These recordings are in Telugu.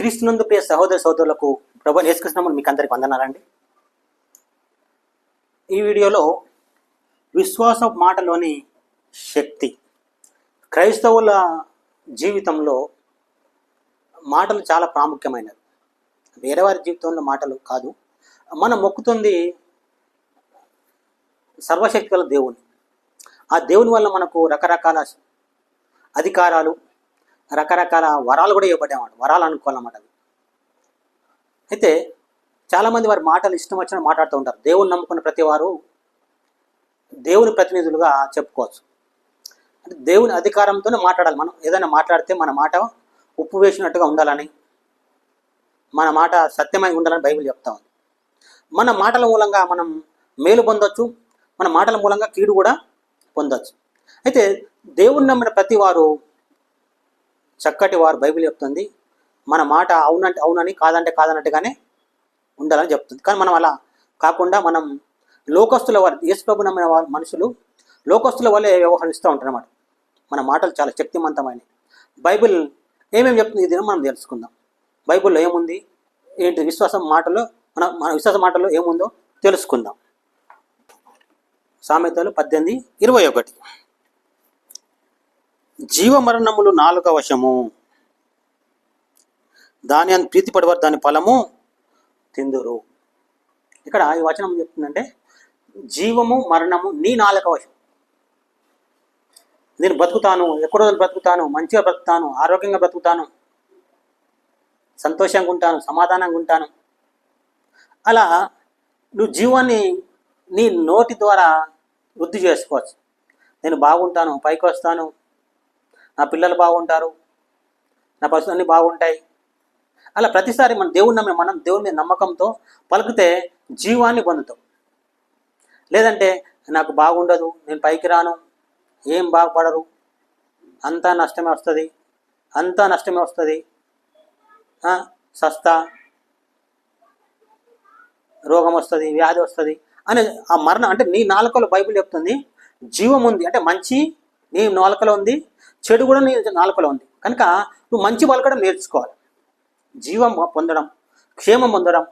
క్రీస్తునందు ప్రియ సహోదర సహోదరులకు ప్రభు నేర్చుకున్నాము మీకు అందరికి వందనాలండి. ఈ వీడియోలో విశ్వాస మాటలోని శక్తి క్రైస్తవుల జీవితంలో మాటలు చాలా ప్రాముఖ్యమైనవి. వేరే వారి జీవితంలో మాటలు కాదు. మనం మొక్కుతుంది సర్వశక్తి గల దేవుని. ఆ దేవుని వల్ల మనకు రకరకాల అధికారాలు రకరకాల వరాలు కూడా ఇవ్వబడేమాట వరాలు అనుకోవాలన్నమాట అవి. అయితే చాలామంది వారి మాటలు ఇష్టం వచ్చిన మాట్లాడుతూ ఉంటారు. దేవుని నమ్ముకున్న ప్రతి వారు దేవుని ప్రతినిధులుగా చెప్పుకోవచ్చు. అంటే దేవుని అధికారంతోనే మాట్లాడాలి. మనం ఏదైనా మాట్లాడితే మన మాట ఉప్పు వేసినట్టుగా ఉండాలని మన మాట సత్యమై ఉండాలని బైబిల్ చెప్తా ఉంది. మన మాటల మూలంగా మనం మేలు పొందొచ్చు. మన మాటల మూలంగా కీడు కూడా పొందొచ్చు. అయితే దేవుని నమ్మిన ప్రతి వారు చక్కటి వారు బైబిల్ చెప్తుంది. మన మాట అవునంటే అవునని కాదంటే కాదన్నట్టుగానే ఉండాలని చెప్తుంది. కానీ మనం అలా కాకుండా మనం లోకస్తుల వారి యేసుప్రభు నమ్మిన మనుషులు లోకస్తుల వల్లే వ్యవహరిస్తూ ఉంటారు అన్నమాట మన మాటలు చాలా శక్తివంతమైనవి బైబిల్ ఏమేమి చెప్తుంది ఇది మనం తెలుసుకుందాం. బైబిల్లో ఏముంది? ఏంటి విశ్వాసం మాటలో మన మన విశ్వాస మాటలో ఏముందో తెలుసుకుందాం. సామెతలు పద్దెనిమిది ఇరవై ఒకటి. జీవమరణములు నాలుక వశము. దాని అని ప్రీతి పడవారు దాని ఫలము తిందురు. ఇక్కడ ఈ వచనం చెప్తుందంటే జీవము మరణము నీ నాలుక వశం. నేను బ్రతుకుతాను ఎక్కువ రోజులు బ్రతుకుతాను మంచిగా బ్రతుకుతాను ఆరోగ్యంగా బ్రతుకుతాను సంతోషంగా ఉంటాను సమాధానంగా ఉంటాను. అలా నువ్వు జీవాన్ని నీ నోటి ద్వారా వృద్ధి చేసుకోవచ్చు. నేను బాగుంటాను పైకి వస్తాను నా పిల్లలు బాగుంటారు నా పరిస్థితులు అన్నీ బాగుంటాయి. అలా ప్రతిసారి మన దేవుని నమ్మే మనం దేవుని మీద నమ్మకంతో పలికితే జీవాన్ని పొందుతాం. లేదంటే నాకు బాగుండదు నేను పైకి రాను ఏం బాగుపడరు అంతా నష్టమే వస్తుంది అంతా నష్టమే వస్తుంది. సస్తా రోగం వస్తుంది వ్యాధి వస్తుంది అనే ఆ మరణం అంటే నీ నాలుకలో బైబిల్ చెప్తుంది జీవం ఉంది అంటే మంచి నీ నాలుకలో ఉంది చెడు కూడా నీ నాలుకలో ఉంది. కనుక నువ్వు మంచి పలకడం నేర్చుకోవాలి. జీవం పొందడం క్షేమం పొందడం.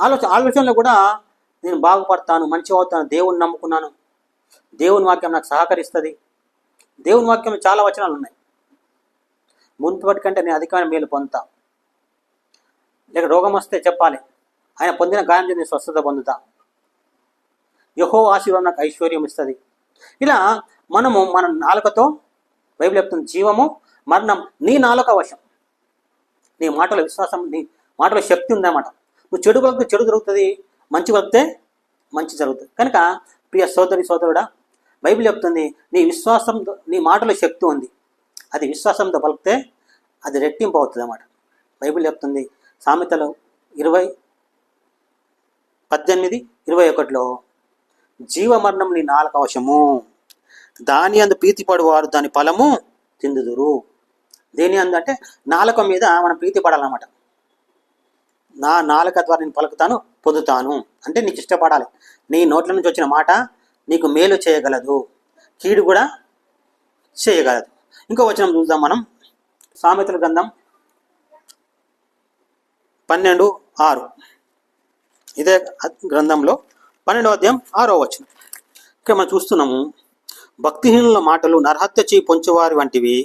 ఆలోచన ఆలోచనలో కూడా నేను బాగుపడతాను మంచిగా అవుతాను దేవుని నమ్ముకున్నాను. దేవుని వాక్యం నాకు సహకరిస్తుంది. దేవుని వాక్యం చాలా వచనాలు ఉన్నాయి. మున్పటి కంటే నేను అధికమైన మేలు పొందుతా. లేక రోగం వస్తే చెప్పాలి. ఆయన పొందిన గాయం నేను స్వస్థత పొందుతా. యహో ఆశీర్వాదం నాకు ఐశ్వర్యం ఇస్తుంది. ఇలా మనము మన నాలుకతో బైబిల్ చెప్తుంది జీవము మరణం నీ నాలుక వశం. నీ మాటల విశ్వాసం నీ మాటల శక్తి ఉందన్నమాట. నువ్వు చెడు కలిగితే చెడు జరుగుతుంది మంచి కలిగితే మంచి జరుగుతుంది. కనుక ప్రియ సోదరి సోదరుడా బైబిల్ చెప్తుంది నీ విశ్వాసం నీ మాటల శక్తి ఉంది. అది విశ్వాసంతో పలికితే అది రెట్టింపు అవుతుంది అన్నమాట. బైబిల్ చెప్తుంది సామెతలు ఇరవై పద్దెనిమిది ఇరవై ఒకటిలో జీవమరణం నీ నాలుక అవశము దాని అందు ప్రీతిపడు వారు దాని ఫలము తిందుదురు. దేని అందు అంటే నాలుక మీద మనం ప్రీతి పడాలన్నమాట నా నాలుక ద్వారా నేను పలుకుతాను పొందుతాను. అంటే నీకు ఇష్టపడాలి. నీ నోట్ల నుంచి వచ్చిన మాట నీకు మేలు చేయగలదు. కీడు కూడా చేయగలదు. ఇంకో వచనం చూద్దాం మనం. సామెతల గ్రంథం పన్నెండు ఆరు. ఇదే గ్రంథంలో పన్నెండవ అధ్యాయం ఆరో వచనం. ఇక్కడ మనం చూస్తున్నాము. భక్తిహీనుల మాటలు నరహత్య చేయి పొంచువారి వంటివి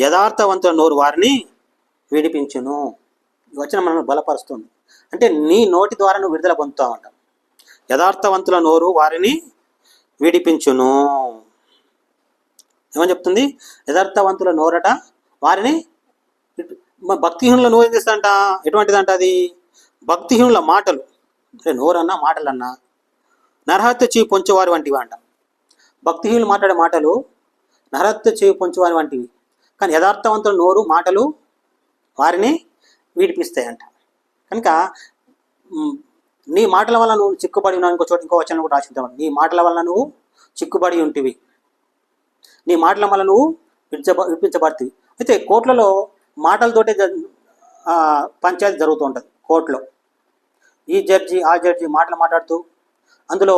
యథార్థవంతుల నోరు వారిని విడిపించును. వచనం మనల్ని బలపరుస్తుంది. అంటే నీ నోటి ద్వారా నువ్వు విడుదల పొందుతావంట యథార్థవంతుల నోరు వారిని విడిపించును. ఏమని చెప్తుంది? యథార్థవంతుల నోరట వారిని భక్తిహీనుల నోరు ఏం చేస్తాడంట ఎటువంటిదంట అది? భక్తిహీనుల మాటలు. అంటే నోరన్నా మాటలన్నా నరహత్య చేయి పొంచేవారు వంటివి అంట. భక్తిహీనులు మాట్లాడే మాటలు నరహత్య చేయి పొంచేవారి వంటివి. కానీ యథార్థవంతుల నోరు మాటలు వారిని వీడిపిస్తాయంట. కనుక నీ మాటల వల్ల నువ్వు చిక్కుబడి ఉన్నావు ఇంకో చోట ఇంకో వచనం కూడా రాసింటావు నీ మాటల వల్ల నువ్వు చిక్కుబడి ఉంటివి. నీ మాటల వల్ల నువ్వు విడిచబ విడిపించబడుతుంది అయితే కోర్టులలో మాటలతోటే జ- పంచాయతీ జరుగుతూ ఉంటుంది కోర్టులో ఈ జడ్జి ఆ జడ్జి మాటలు మాట్లాడుతూ అందులో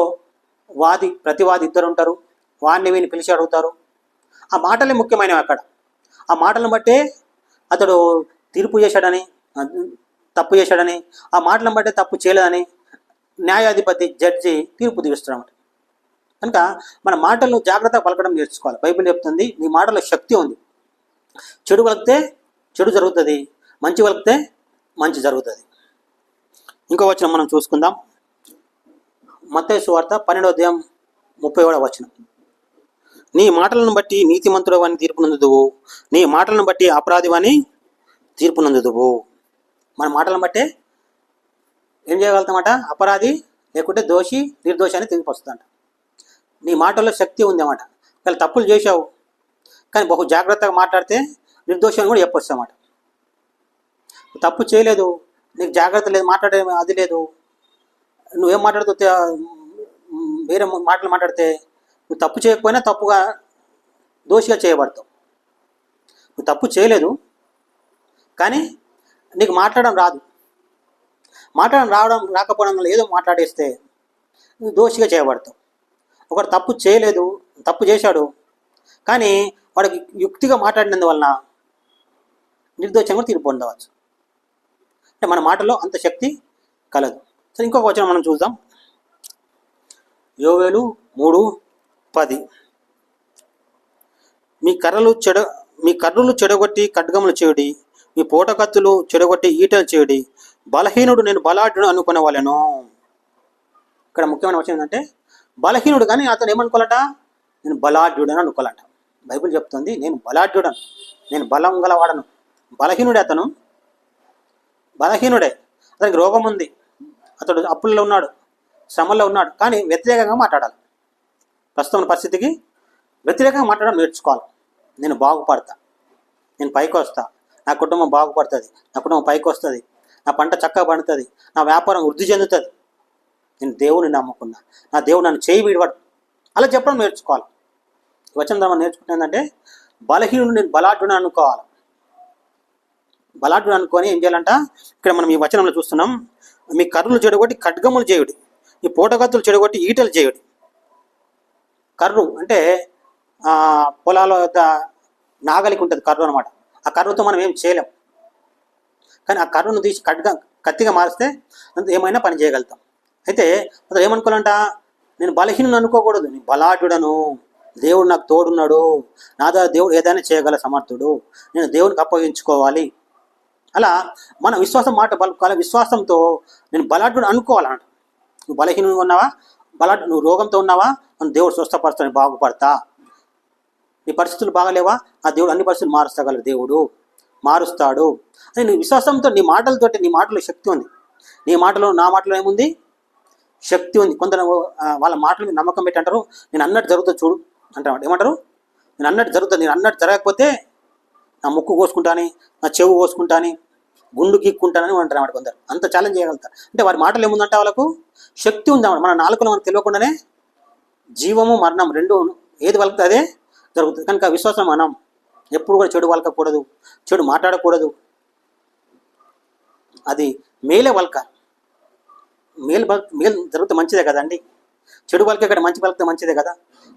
వాది ప్రతివాది ఇద్దరు ఉంటారు వాడిని వీని పిలిచి అడుగుతారు? ఆ మాటలే ముఖ్యమైనవి అక్కడ. ఆ మాటలను బట్టే అతడు తీర్పు చేశాడని తప్పు చేశాడని ఆ మాటలను బట్టే తప్పు చేయలేదని న్యాయాధిపతి జడ్జి తీర్పు తీరుస్తున్నాడు కనుక మన మాటలు జాగ్రత్తగా పలకడం నేర్చుకోవాలి. బైబిల్ చెప్తుంది నీ మాటలో శక్తి ఉంది. చెడు వలికితే చెడు జరుగుతుంది మంచి వలికితే మంచి జరుగుతుంది. ఇంకో వచనం మనం చూసుకుందాం. మత్తయి వార్త పన్నెండవ అధ్యాయం ముప్పై ఏడవ వచనం. నీ మాటలను బట్టి నీతిమంతుడు అని తీర్పునందుదువు. నీ మాటలను బట్టి అపరాధివని తీర్పునందుదువు. మన మాటలను బట్టే ఏం చేయగలుగుతామట? అపరాధి లేకుంటే దోషి నిర్దోషి అని తీర్పు వస్తుందంట నీ మాటల్లో శక్తి ఉంది అన్నమాట ఒకవేళ తప్పులు చేశావు కానీ బహు జాగ్రత్తగా మాట్లాడితే నిర్దోషం అని కూడా చెప్పొస్తామాట. తప్పు చేయలేదు నీకు జాగ్రత్త లేదు మాట్లాడే అది లేదు. నువ్వేం మాట్లాడుతూ వేరే మాటలు మాట్లాడితే నువ్వు తప్పు చేయకపోయినా తప్పుగా దోషిగా చేయబడతావు. నువ్వు తప్పు చేయలేదు కానీ నీకు మాట్లాడడం రాదు. మాట్లాడడం రావడం రాకపోవడం వల్ల ఏదో మాట్లాడేస్తే నువ్వు దోషిగా చేయబడతావు. ఒకడు తప్పు చేయలేదు తప్పు చేశాడు కానీ వాడికి యుక్తిగా మాట్లాడినందువలన నిర్దోషంగా తీర్పు పొందవచ్చు. అంటే మన మాటలో అంత శక్తి కలదు. సరే ఇంకొక వచనం మనం చూద్దాం. యోవేలు మూడు పది మీ కర్రలు చెడ మీ కర్రలు చెడగొట్టి ఖడ్గములు చేయుడి మీ పూటకత్తులు చెడగొట్టి ఈటలు చేయుడి. బలహీనుడు నేను బలాఢ్యుడు అనుకునేవాళ్ళను ఇక్కడ ముఖ్యమైన విషయం ఏంటంటే బలహీనుడు కానీ అతను ఏమనుకోవాలట నేను బలాఢ్యుడు అని అనుకోవాలట బైబిల్ చెప్తుంది నేను బలాఢ్యుడను నేను బలం గలవాడను. బలహీనుడే అతను. బలహీనుడే. అతనికి రోగం ఉంది. అతడు అప్పుల్లో ఉన్నాడు శ్రమల్లో ఉన్నాడు కానీ వ్యతిరేకంగా మాట్లాడాలి. ప్రస్తుతం పరిస్థితికి వ్యతిరేకంగా మాట్లాడడం నేర్చుకోవాలి. నేను బాగుపడతా. నేను పైకి వస్తా. నా కుటుంబం బాగుపడుతుంది. నా కుటుంబం పైకి వస్తుంది. నా పంట చక్కగా పండుతుంది. నా వ్యాపారం వృద్ధి చెందుతుంది. నేను దేవుని నమ్ముకున్నా. నా దేవుడు నన్ను చేయి విడవడు అలా చెప్పడం నేర్చుకోవాలి. ఈ వచనం నేర్చుకుంటే నేర్చుకుంటుందంటే బలహీనుడు నేను బలాఢ్యుడు అనుకోవాలి. బలాఢ్యుడు అనుకొని ఏం చేయాలంట? ఇక్కడ మనం ఈ వచనంలో చూస్తున్నాం. మీ కర్రులు చెడగొట్టి ఖడ్గములు చేయుడి. ఈ పూటగత్తులు చెడగొట్టి ఈటలు చేయుడి. కర్రు అంటే ఆ, పొలాల వద్ద నాగలికి ఉంటుంది కర్రు అనమాట ఆ కర్రుతో మనం ఏం చేయలేం. కానీ ఆ కర్రును తీసి కట్గా కత్తిగా మారిస్తే ఏమైనా పని చేయగలుగుతాం. అయితే అతను ఏమనుకోవాలంట? నేను బలహీనను అనుకోకూడదు. నేను బలాఢ్యుడను. దేవుడు నాకు తోడున్నాడు. నా ద్వారా దేవుడు ఏదైనా చేయగల సమర్థుడు. నేను దేవునికి అప్పగించుకోవాలి. అలా మన విశ్వాసం మాట బలకాల విశ్వాసంతో నేను బలాఢ్యుడు అనుకోవాలన్నమాట నువ్వు బలహీనంగా ఉన్నావా? బలాఢ్య నువ్వు రోగంతో ఉన్నావా? నన్ను దేవుడు స్వస్థపరుస్తాను బాగుపడతా. నీ పరిస్థితులు బాగలేవా? ఆ దేవుడు అన్ని పరిస్థితులు మారుస్తాగలరు దేవుడు. మారుస్తాడు. అని నీ విశ్వాసంతో నీ మాటలతోటి నీ మాటలో శక్తి ఉంది. నీ మాటలో నా మాటలో ఏముంది? శక్తి ఉంది. కొందరు వాళ్ళ మాటల మీద నమ్మకం పెట్టి అంటారు నేను అన్నట్టు జరుగుతుంది చూడు అంటారు. ఏమంటారు? నేను అన్నట్టు జరుగుతుంది నేను అన్నట్టు జరగకపోతే నా ముక్కు కోసుకుంటాని నా చెవు కోసుకుంటాని గుండు గీక్కుంటానని అంటారు అన్నమాట కొందరు. అంత ఛాలెంజ్ చేయగలుగుతారు. అంటే వారి మాటలు ఏముందంటే వాళ్ళకు శక్తి ఉంది మన నాలుకలో మనకు తెలియకుండానే జీవము మరణం రెండు ఏది వాళ్ళకి అదే జరుగుతుంది. కనుక విశ్వాసం మనం ఎప్పుడు కూడా చెడు వలకకూడదు చెడు మాట్లాడకూడదు. అది మేలే వలక మేలు మేలు జరిగితే మంచిదే కదండి చెడు వలకే ఇక్కడ మంచి పలికితే మంచిదే కదా?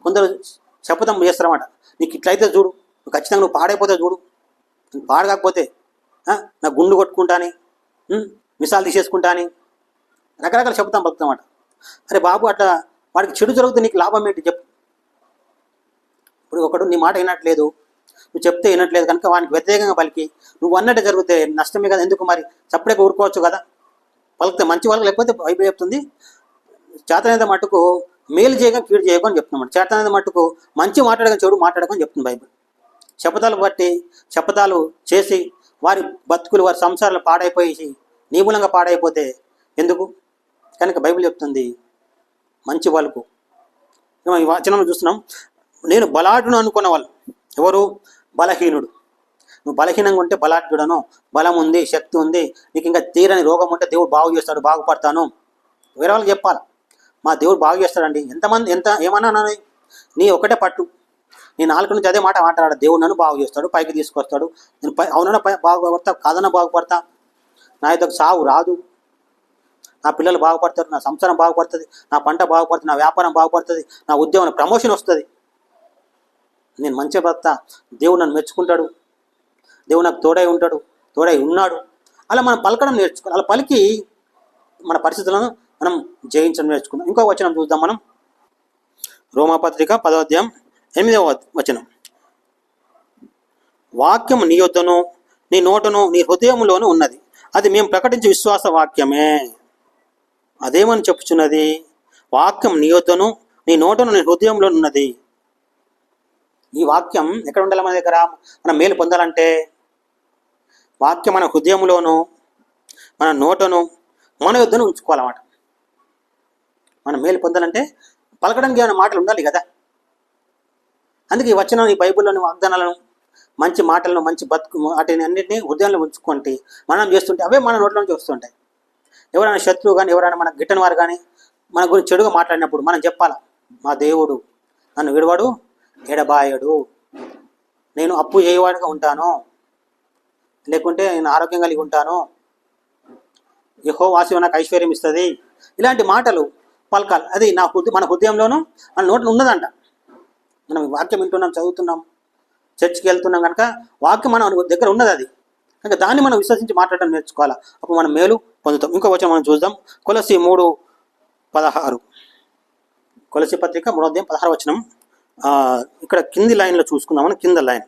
కొందరు శపథం చేస్తారన్నమాట. నీకు ఇట్లయితే చూడు ఖచ్చితంగా నువ్వు పాడైపోతే చూడు. నువ్వు పాడకపోతే నా గుండు కొట్టుకుంటాని మిసాలు తీసేసుకుంటాని. రకరకాల చెబుతాం పలుకుతామాట అరే బాబు అట్లా వాడికి చెడు జరుగుతుంది నీకు లాభం ఏంటి చెప్పు. ఇప్పుడు ఒకడు నీ మాట వినట్లేదు నువ్వు చెప్తే వినట్లేదు కనుక వానికి వ్యతిరేకంగా పలికి. నువ్వు అన్నట్టు జరిగితే నష్టమే కదా ఎందుకు మరి? చప్పుడే ఊరుకోవచ్చు కదా. పలికితే మంచి వాళ్ళకి లేకపోతే వైపు చెప్తుంది. చేతనైన మట్టుకు మేలు చేయగా కీడు చేయకు అని చెప్తున్నాడు. చేతనైన మట్టుకు మంచి మాట్లాడగా చెడు మాట్లాడకని చెప్తుంది బైబిల్. శపథాలు బట్టి శపథాలు చేసి వారి బతుకులు వారి సంసారాలు పాడైపోయి నీ మూలంగా పాడైపోతే ఎందుకు? కనుక బైబిల్ చెప్తుంది మంచి వాళ్ళకు ఈ వచనం చూస్తున్నాం నేను బలాఢ్యుడు అనుకున్న వాళ్ళు. ఎవరు? బలహీనుడు. నువ్వు బలహీనంగా ఉంటే బలాఢ్యుడను. బలం ఉంది శక్తి ఉంది. నీకు ఇంకా తీరని రోగం ఉంటే దేవుడు బాగు చేస్తాడు బాగుపడతాను. వేరే వాళ్ళకి చెప్పాలి? మా దేవుడు బాగు చేస్తాడండి. ఎంతమంది ఎంత ఏమన్నా నీ ఒకటే పట్టు. నీ నాలుగు నుంచి అదే మాట మాట్లాడాడు దేవుడు నన్ను బాగు చేస్తాడు పైకి తీసుకొస్తాడు. నేను పై అవునన్నా పై బాగుపడతా కాదన్నా బాగుపడతా. నా యొక్క సావు రాదు. నా పిల్లలు బాగుపడతారు నా సంసారం బాగుపడుతుంది నా పంట బాగుపడుతుంది నా వ్యాపారం బాగుపడుతుంది నా ఉద్యోగం ప్రమోషన్ వస్తుంది. నేను మంచి బతా దేవుడు నన్ను మెచ్చుకుంటాడు. దేవుడు నాకు తోడై ఉంటాడు తోడై ఉన్నాడు. అలా మనం పలకడం నేర్చుకోవాలి అలా పలికి మన పరిస్థితులను మనం జయించడం నేర్చుకుందాం. ఇంకో వచనం చూద్దాం మనం. రోమాపత్రిక పదోధ్యాయం ఎనిమిదవ వచనం. వాక్యం నీ యొద్దను నీ నోటను నీ హృదయములోను ఉన్నది. అది మేము ప్రకటించే విశ్వాస వాక్యమే. అదేమని చెప్పుచున్నది? వాక్యం నీ యొద్దను నీ నోటను నీ హృదయంలో ఉన్నది. ఈ వాక్యం ఎక్కడ ఉండాలి మన దగ్గర? మనం మేలు పొందాలంటే? వాక్యం మన హృదయంలోను మన నోటను మన యుద్ధను ఉంచుకోవాలన్నమాట. మనం మేలు పొందాలంటే పలకడానికి ఏమైనా మాటలు ఉండాలి కదా? అందుకే ఈ వచనం ఈ బైబిల్లోని వాగ్దానాలను మంచి మాటలను మంచి బతుకు వాటిని అన్నింటినీ హృదయంలో ఉంచుకుంటే మనం చేస్తుంటే అవే మన నోట్లో నుంచి వస్తుంటాయి. ఎవరైనా శత్రువు కానీ ఎవరైనా మన గిట్టని వారు కానీ మన గురించి చెడుగా మాట్లాడినప్పుడు మనం చెప్పాలా మా దేవుడు నన్ను విడవాడు ఎడబాయడు. నేను అప్పు చేయవాడిగా ఉంటాను. లేకుంటే నేను ఆరోగ్యం కలిగి ఉంటాను. యహో వాసి నాకు ఐశ్వర్యం ఇస్తుంది. ఇలాంటి మాటలు పలకాలి అది నా హృదయం మన హృదయంలోనూ మన నోట్లో ఉన్నదంట. మనం వాక్యం వింటున్నాం చదువుతున్నాం చర్చికి వెళ్తున్నాం కనుక వాక్యం మన దగ్గర ఉన్నది అది. కనుక దాన్ని మనం విశ్వసించి మాట్లాడడం నేర్చుకోవాలి? అప్పుడు మనం మేలు పొందుతాం. ఇంకో వచ్చిన మనం చూద్దాం. కొలసి మూడు పదహారు. కొలసి పత్రిక మూడో అధ్యాయం పదహారు వచనం. ఇక్కడ కింది లైన్లో చూసుకుందామని కింద లైన్.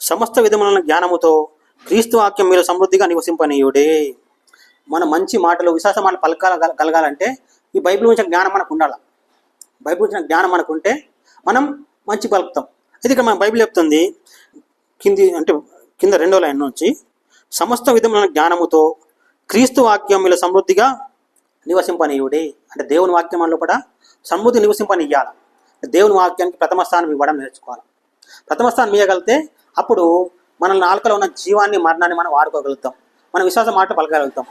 సమస్త విధములైన జ్ఞానముతో క్రీస్తు వాక్యం మీరు సమృద్ధిగా నివసింపనీయుడే. మన మంచి మాటలు విశ్వాస మాటలు పలకాల కలగాలంటే ఈ బైబిల్ గురించిన జ్ఞానం మనకు ఉండాలి? బైబిల్ గురించిన జ్ఞానం మనకు ఉంటే మనం మంచి పలుకుతాం. అయితే ఇక్కడ మన బైబిల్ చెప్తుంది కింది అంటే కింద రెండో లైన్ నుంచి సమస్త విధములైన జ్ఞానముతో క్రీస్తు వాక్యం ఇలా సమృద్ధిగా నివసింపనీయుడే. అంటే దేవుని వాక్యం లోపల సమృద్ధి నివసింపనియ్యాలి దేవుని వాక్యానికి ప్రథమ స్థానం ఇవ్వడం నేర్చుకోవాలి. ప్రథమ స్థానం ఇవ్వగలిగితే అప్పుడు మన నాలుకలో ఉన్న జీవాన్ని మరణాన్ని మనం వాడుకోగలుగుతాం. మన విశ్వాస మాట పలకగలుగుతాం.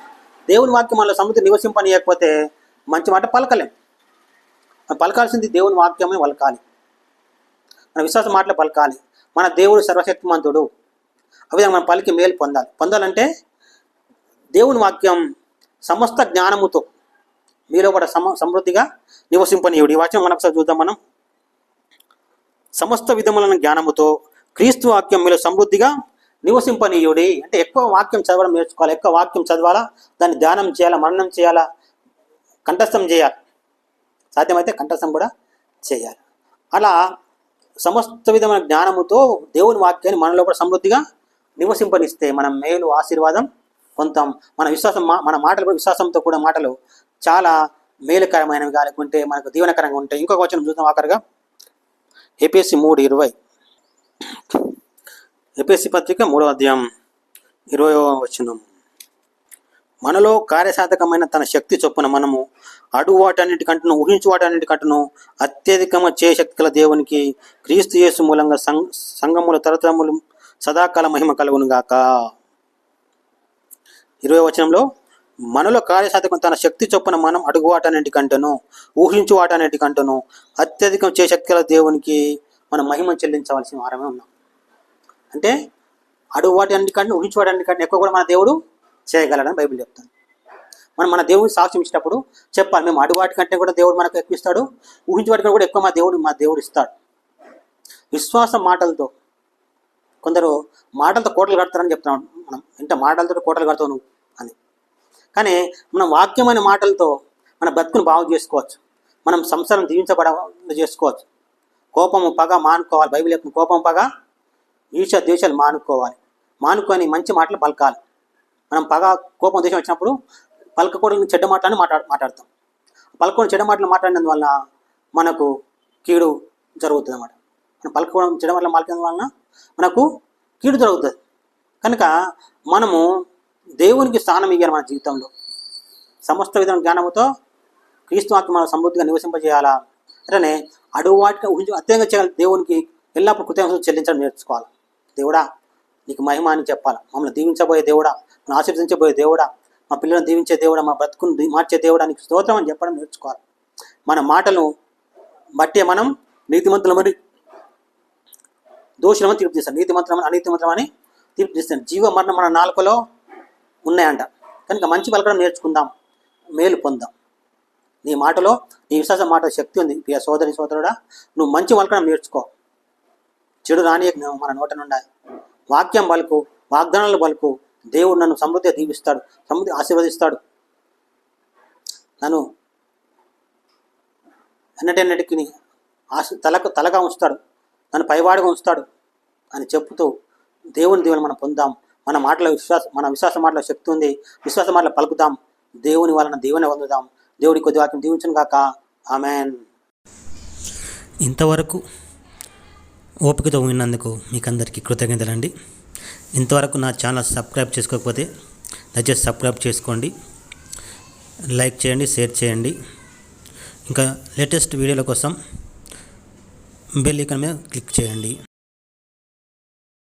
దేవుని వాక్యం మనలో సమృద్ధి నివసింపనీయకపోతే మంచి మాట పలకలేం. పలకాల్సింది దేవుని వాక్యమే పలకాలి. మన విశ్వాస మాటలు పలకాలి. మన దేవుడు సర్వశక్తిమంతుడు. ఆ విధంగా మనం పలికి మేలు పొందాలి. పొందాలంటే దేవుని వాక్యం సమస్త జ్ఞానముతో మీలో కూడా సమ సమృద్ధిగా నివసింపనీయుడు. ఈ వాక్యం మనకు చూద్దాం మనం. సమస్త విధములైన జ్ఞానముతో క్రీస్తు వాక్యం మీలో సమృద్ధిగా నివసింపనీయుడి. అంటే ఎక్కువ వాక్యం చదవడం నేర్చుకోవాలి. ఎక్కువ వాక్యం చదవాలా? దాన్ని ధ్యానం చేయాలా? మరణం చేయాలా? కంఠస్థం చేయాలి. సాధ్యమైతే కంఠస్థం కూడా చేయాలి. అలా సమస్త విధమైన జ్ఞానముతో దేవుని వాక్యాన్ని మనలో కూడా సమృద్ధిగా నివసింపనిస్తే మనం మేలు ఆశీర్వాదం పొందుతాం. మన విశ్వాసం మా- మన మాటలు కూడా విశ్వాసంతో కూడా మాటలు చాలా మేలుకరమైనవి కాకుంటే మనకు దీవనకరంగా ఉంటాయి. ఇంకొక వచనం చూద్దాం ఆఖరిగా. ఏపీఎస్సి మూడు ఇరవై. ఏపీఎస్సి పత్రిక మూడో అధ్యాయం ఇరవై వచనం. మనలో కార్యసాధకమైన తన శక్తి చొప్పున మనము అడుగు వాటన్నిటికంటను ఊహించు వాటన్నిటికంటను అత్యధికమ చే గల దేవునికి క్రీస్తు యేసు మూలంగా సం సంగముల తరతరములు సదాకాల మహిమ కలుగునుగాక. ఇరవై వచనంలో మనలో కార్యసాధకం తన శక్తి చొప్పున మనం అడుగు వాటన్నిటికంటను ఊహించు వాటన్నిటికంటను అత్యధికం చే శక్తి గల దేవునికి మనం మహిమ చెల్లించవలసిన వారమే ఉన్నాం. అంటే అడుగు వాటి అన్నిటికంటే ఊహించు వాటి అన్నిటికంటే ఎక్కువ కూడా మన దేవుడు చేయగలడని బైబిల్ చెప్తాను మనం మన దేవుడిని సాక్ష్యం ఇచ్చినప్పుడు చెప్పాలి మేము అడుగువాటి కంటే కూడా దేవుడు మనకు ఎక్కువ ఇస్తాడు ఊహించేవాటి కూడా ఎక్కువ మా దేవుడు మా దేవుడు ఇస్తాడు. విశ్వాసం మాటలతో కొందరు మాటలతో కోటలు కడతారని చెప్తున్నాం మనం. ఇంత మాటలతో కోటలు కడతావు నువ్వు అని. కానీ మనం వాక్యమైన మాటలతో మన బతుకును బాగు చేసుకోవచ్చు. మనం సంసారం దీవించబడ చేసుకోవచ్చు. కోపము పగ మానుకోవాలి. బైబిల్ యొక్క కోపం పగ ఈర్ష ద్వేషాలు మానుకోవాలి. మానుకొని మంచి మాటలు పలకాలి. మనం పగ కోపం దేశం వచ్చినప్పుడు పలకకూడని చెడ్డ మాటలని మాట్లాడ మాట్లాడతాం. పలకూడని చెడ్డ మాటలు మాట్లాడినందువలన మనకు కీడు జరుగుతుంది అన్నమాట మనం పలకకూడని చెడ్డ మాటలు మాట్లాడిన వలన మనకు కీడు జరుగుతుంది. కనుక మనము దేవునికి స్థానం ఇవ్వాలి మన జీవితంలో. సమస్త విధమైన జ్ఞానముతో క్రీస్తు ఆత్మ మనం సమృద్ధిగా నివసింపజేయాలా? అట్లనే అడుగు వాటికి ఊహించి అత్యంగా చేయాలి దేవునికి ఎల్లప్పుడూ కృతజ్ఞతలు చెల్లించడం నేర్చుకోవాలి. దేవుడా నీకు మహిమ అని చెప్పాలి? మమ్మల్ని దీవించబోయే దేవుడా? మనం ఆశీర్వదించబోయే దేవుడా? మా పిల్లలను దీవించే దేవుడా? మా బ్రతుకును మార్చే దేవుడా? నీకు స్తోత్రం అని చెప్పడం నేర్చుకోవాలి? మన మాటలను బట్టే మనం నీతిమంతులమని దోషులమని తీర్పు తీస్తాం. నీతిమంతులమని అనీతిమంతులమని తీర్పు తీస్తాం. జీవ మరణం మన నాలుకలో ఉన్నాయంట. కనుక మంచి పలకడం నేర్చుకుందాం. మేలు పొందాం. నీ మాటలో నీ విశ్వాస మాట శక్తి ఉంది. ప్రియ సోదరి సోదరుడా నువ్వు మంచి పలకడం నేర్చుకో. చెడు రాని మన నోట నుండి వాక్యం పలుకు వాగ్దానాలు పలుకు దేవుడు నన్ను సమృద్ధిగా దీవిస్తాడు సమృద్ధి ఆశీర్వదిస్తాడు. నన్ను ఎన్నటెన్నటికి ఆశ తలకు తలగా ఉంచుతాడు నన్ను పైవాడిగా ఉంచుతాడు అని చెప్తూ దేవుని దేవుని మనం పొందాం. మన మాటల విశ్వాస మన విశ్వాస మాటల శక్తి ఉంది. విశ్వాస మాటలు పలుకుదాం. దేవుని వలన దేవుని పొందుదాం. దేవుడి కొద్ది వాక్యం దీవించను కాక ఆమెన్. ఇంతవరకు ఓపికతో విన్నందుకు మీకు అందరికీ కృతజ్ఞతలండి. ఇంతవరకు నా ఛానల్ సబ్స్క్రైబ్ చేసుకోకపోతే దయచేసి సబ్స్క్రైబ్ చేసుకోండి. లైక్ చేయండి షేర్ చేయండి. ఇంకా లేటెస్ట్ వీడియోల కోసం బెల్ ఐకాన్ మీద క్లిక్ చేయండి.